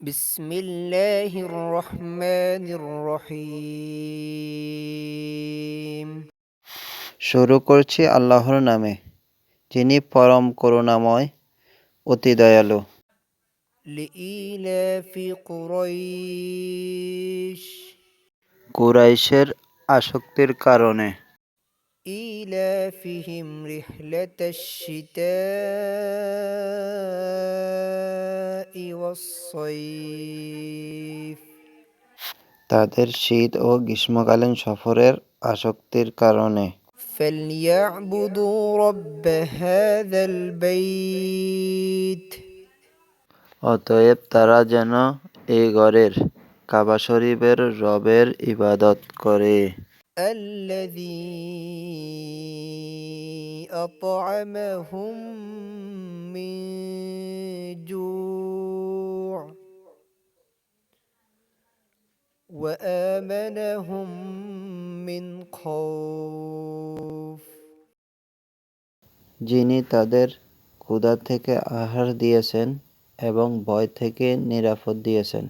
بسم الله الرحمن الرحيم শুরু করছি আল্লাহর নামে যিনি পরম করুণাময় অতি দয়ালু لإيلاف قريش কুরাইশের আসক্তির কারণে إيلافهم رحلة الشتاء والصيف তাদের শীত ও গ্রীষ্মকালীন সফরের আসক্তির কারণে فليعبدوا رب هذا البيت অতএব তারা যেন এই ঘরের কাবা শরীফের রবের ইবাদত করে الذي أطعمهم من وآمنهم من خوف যিনি তাদের ক্ষুধা থেকে আহার দিয়েছেন এবং ভয় থেকে নিরাপদ দিয়েছেন